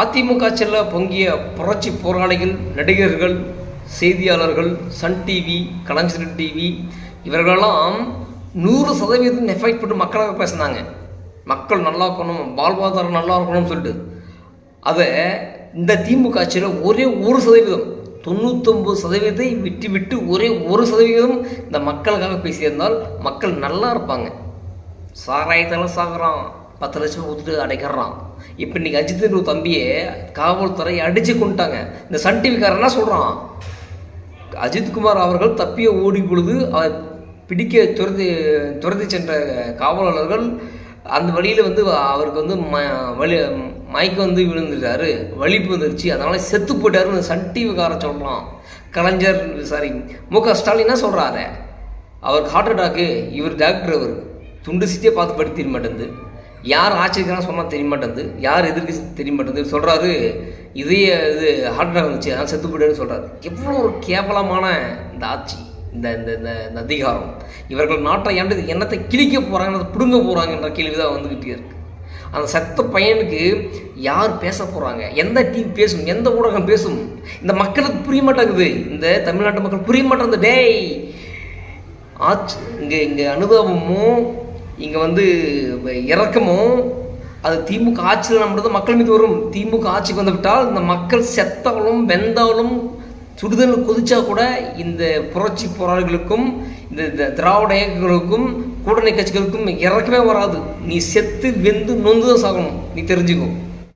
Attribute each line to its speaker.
Speaker 1: அதிமுக செல்ல பொங்கிய புரட்சி போராளிகள் நடிகர்கள் செய்தியாளர்கள் சன் டிவி கலைஞர் டிவி இவர்களெல்லாம் நூறு சதவீதம் எஃபெக்ட் போட்டு மக்களாக பேசினாங்க. மக்கள் நல்லா இருக்கணும் வாழ்வாதாரம் நல்லா இருக்கணும்னு சொல்லிட்டு. அதை இந்த திமுக ஆட்சியில் ஒரே ஒரு சதவீதம் தொண்ணூத்தொம்பது சதவீதத்தை விட்டு விட்டு ஒரே ஒரு சதவீதம் இந்த மக்களுக்காக பேசியிருந்தால் மக்கள் நல்லா இருப்பாங்க. சாராயத்தில் சாகுறான். பத்து லட்சம் கொடுத்துட்டு அடைக்கிறான். இப்போ இன்னைக்கு அஜித்துன்ற தம்பியே தம்பியை காவல்துறை அடித்து கொண்டுட்டாங்க. இந்த சன் டிவிக்காரன்னா என்ன சொல்கிறான் அஜித்குமார் அவர்கள் தப்பிய ஓடி பொழுது அவர் பிடிக்க துரத்தி துரத்தி சென்ற காவலாளர்கள் அந்த வழியில் வந்து அவருக்கு வந்து ம வழி மயக்கம் வந்து விழுந்துட்டாரு வலிப்பு வந்துருச்சு. அதனால் செத்து போயிட்டாருன்னு சன் டிவிக்கார சொல்கிறான் கலைஞர் சாரி மு க ஸ்டாலின் என்ன சொல்கிறாரு அவருக்கு ஹார்ட் அட்டாக்கு இவர் டாக்டர் அவர். துண்டு சித்தியை பார்த்து படுத்திட மாட்டேங்குது யார் ஆச்சரியம் சொன்னால் தெரிய மாட்டேங்குது யார் எதிர்க்கு தெரிய மாட்டேங்குது சொல்கிறாரு இதய இது ஹார்ட் அட்டாக் வந்துச்சு அதனால் செத்து போயிடுன்னு சொல்கிறாரு எவ்வளோ ஒரு கேவலமான இந்த ஆட்சி இந்த இந்த இந்த அதிகாரம். இவர்கள் நாட்டை ஏன்றது என்னத்தை கிழிக்க போகிறாங்க பிடுங்க போகிறாங்கன்ற கேள்வி தான் வந்துக்கிட்டே இருக்கு. அந்த செத்த பையனுக்கு யார் பேச போகிறாங்க எந்த டீம் பேசும்? எந்த ஊடகம் பேசும்? இந்த மக்களுக்கு புரிய மாட்டேங்குது. இந்த தமிழ்நாட்டு மக்கள் புரிய மாட்டேங்குது. டேய் ஆட்சி இங்கே இங்கே அனுதாபமும் இங்கே வந்து இறக்கமும் அது திமுக ஆட்சியில் நம்மளது மக்கள் மீது வரும். திமுக ஆட்சிக்கு வந்து விட்டால் இந்த மக்கள் செத்தாலும் வெந்தாலும் சுடுதல் கொதிச்சா கூட இந்த புரட்சி போராளிகளுக்கும் இந்த இந்த திராவிட இயக்கங்களுக்கும் கூட்டணி கட்சிகளுக்கும் இறக்கமே வராது. நீ செத்து வெந்து நொந்து தான் சாகணும். நீ தெரிஞ்சுக்கோ.